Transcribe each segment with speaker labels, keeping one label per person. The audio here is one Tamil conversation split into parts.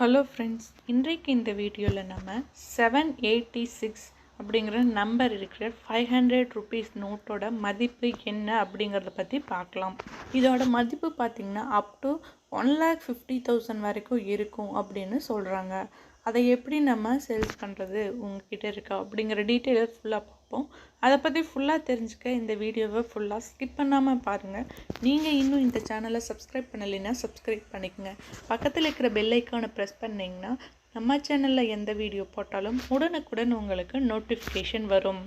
Speaker 1: ஹலோ ஃப்ரெண்ட்ஸ் இன்றைக்கு இந்த வீடியோவில் நம்ம செவன் எயிட்டி சிக்ஸ் அப்படிங்கிற நம்பர் இருக்கிற ஃபைவ் ஹண்ட்ரட் ருபீஸ் நோட்டோட மதிப்பு என்ன அப்படிங்கிறத பற்றி பார்க்கலாம். இதோட மதிப்பு பார்த்திங்கன்னா up to one lakh fifty thousand வரைக்கும் இருக்கும் அப்படின்னு சொல்கிறாங்க அதை எப்படி நம்ம சேல்ஸ் பண்ணுறது உங்ககிட்ட இருக்கா? அப்படிங்கிற டீட்டெயிலை ஃபுல்லாக பார்ப்போம். அதை பற்றி ஃபுல்லாக தெரிஞ்சுக்க இந்த வீடியோவை ஃபுல்லாக ஸ்கிப் பண்ணாமல் பாருங்கள் நீங்கள் இன்னும் இந்த சேனலை சப்ஸ்கிரைப் பண்ணலைன்னா சப்ஸ்கிரைப் பண்ணிக்கோங்க. பக்கத்தில் இருக்கிற பெல்லைக்கானை ப்ரெஸ் பண்ணிங்கன்னா நம்ம சேனலில் எந்த வீடியோ போட்டாலும் உடனுக்குடன் உங்களுக்கு நோட்டிஃபிகேஷன் வரும்.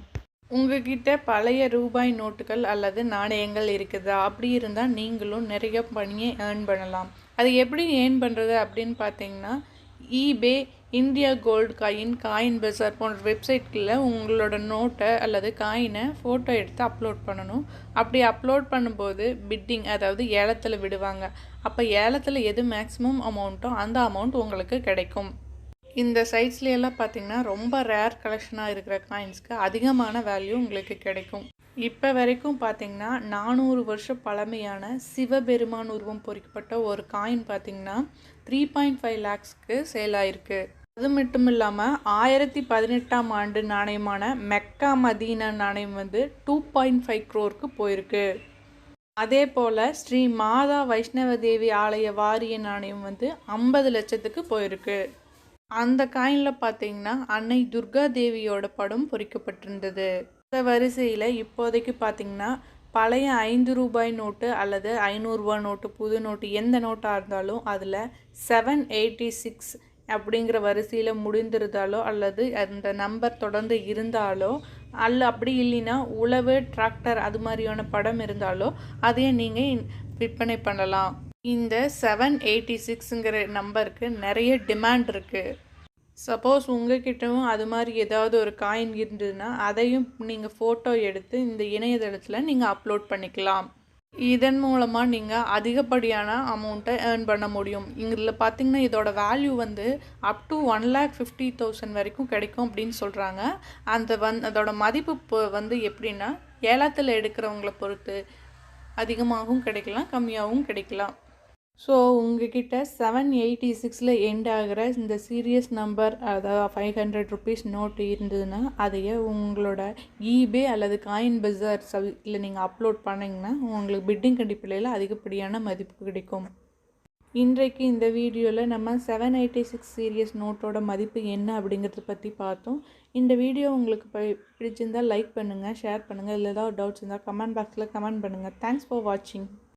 Speaker 1: உங்ககிட்ட பழைய ரூபாய் நோட்டுகள் அல்லது நாணயங்கள் இருக்குதா? அப்படி இருந்தால் நீங்களும் நிறைய பணியை ஏர்ன் பண்ணலாம். அது எப்படி ஏர்ன் பண்ணுறது அப்படின்னு பார்த்தீங்கன்னா eBay India gold coin coin bazaar போன்ற வெப்சைட்களில் உங்களோட நோட்டை அல்லது காயினை ஃபோட்டோ எடுத்து அப்லோட் பண்ணணும். அப்படி அப்லோட் பண்ணும்போது பிட்டிங் அதாவது ஏலத்தில் விடுவாங்க. அப்போ ஏலத்தில் எது மேக்ஸிமம் அமௌண்ட்டோ அந்த அமௌண்ட் உங்களுக்கு கிடைக்கும். இந்த சைட்ஸ்லையெல்லாம் பார்த்தீங்கன்னா ரொம்ப ரேர் கலெக்ஷனாக இருக்கிற காயின்ஸ்க்கு அதிகமான வேல்யூ உங்களுக்கு கிடைக்கும். இப்போ வரைக்கும் பார்த்தீங்கன்னா நானூறு வருஷம் பழமையான சிவபெருமான் உருவம் பொறிக்கப்பட்ட ஒரு காயின் பார்த்தீங்கன்னா த்ரீ பாயிண்ட் ஃபைவ் லேக்ஸ்க்கு சேல் ஆயிருக்கு. அது மட்டும் இல்லாமல் ஆயிரத்தி பதினெட்டாம் ஆண்டு நாணயமான மெக்கா மதீனா நாணயம் வந்து டூ பாயிண்ட் ஃபைவ் க்ரோருக்கு போயிருக்கு. அதே போல் ஸ்ரீ மாதா வைஷ்ணவ தேவி ஆலய வாரிய நாணயம் வந்து ஐம்பது லட்சத்துக்கு போயிருக்கு. அந்த காயினில் பார்த்தீங்கன்னா அன்னை துர்கா தேவியோட படம் பொறிக்கப்பட்டிருந்தது. இந்த வரிசையில் இப்போதைக்கு பார்த்தீங்கன்னா பழைய ஐந்து ரூபாய் நோட்டு அல்லது ஐநூறுரூவா நோட்டு புது நோட்டு எந்த நோட்டாக இருந்தாலும் அதில் செவன் எயிட்டி சிக்ஸ் அப்படிங்கிற வரிசையில் முடிந்திருந்தாலோ அல்லது அந்த நம்பர் தொடர்ந்து இருந்தாலோ அல்ல அப்படி இல்லைன்னா உழவு டிராக்டர் அது மாதிரியான படம் இருந்தாலோ அதையே நீங்கள் விற்பனை பண்ணலாம். இந்த செவன் எயிட்டி சிக்ஸுங்கிற நம்பருக்கு நிறைய டிமாண்ட் இருக்குது சப்போஸ் உங்ககிட்டவும் அது மாதிரி ஏதாவது ஒரு காயின் இருந்ததுன்னா அதையும் நீங்கள் ஃபோட்டோ எடுத்து இந்த இணையதளத்தில் நீங்கள் அப்லோட் பண்ணிக்கலாம். இதன் மூலமாக நீங்கள் அதிகப்படியான அமௌண்ட்டை ஏர்ன் பண்ண முடியும். இதில் பார்த்தீங்கன்னா இதோட வேல்யூ வந்து up to one lakh fifty thousand வரைக்கும் கிடைக்கும் அப்படின்னு சொல்கிறாங்க அந்த வந் அதோட மதிப்பு வந்து எப்படின்னா ஏலத்தில் எடுக்கிறவங்கள பொறுத்து அதிகமாகவும் கிடைக்கலாம் கம்மியாகவும் கிடைக்கலாம். ஸோ உங்ககிட்ட செவன் எயிட்டி சிக்ஸில் எண்ட் ஆகிற இந்த சீரியஸ் நம்பர் அதாவது ஃபைவ் ஹண்ட்ரட் ருபீஸ் நோட் இருந்ததுன்னா அதையே உங்களோட இபே அல்லது காயின் பஜார் சவியில் நீங்கள் அப்லோட் பண்ணிங்கன்னா உங்களுக்கு பிட்டிங் கண்டிப்பிலையில் அதிகப்படியான மதிப்பு கிடைக்கும். இன்றைக்கு இந்த வீடியோவில் நம்ம செவன் எயிட்டி சிக்ஸ் சீரியஸ் நோட்டோட மதிப்பு என்ன அப்படிங்கிறத பற்றி பார்த்தோம். இந்த வீடியோ உங்களுக்கு பிடிச்சிருந்தால் லைக் பண்ணுங்கள் ஷேர் பண்ணுங்கள் இல்லை ஏதாவது டவுட்ஸ் இருந்தால் கமெண்ட் பாக்ஸில் கமெண்ட் பண்ணுங்கள் தேங்க்ஸ் ஃபார் வாட்சிங்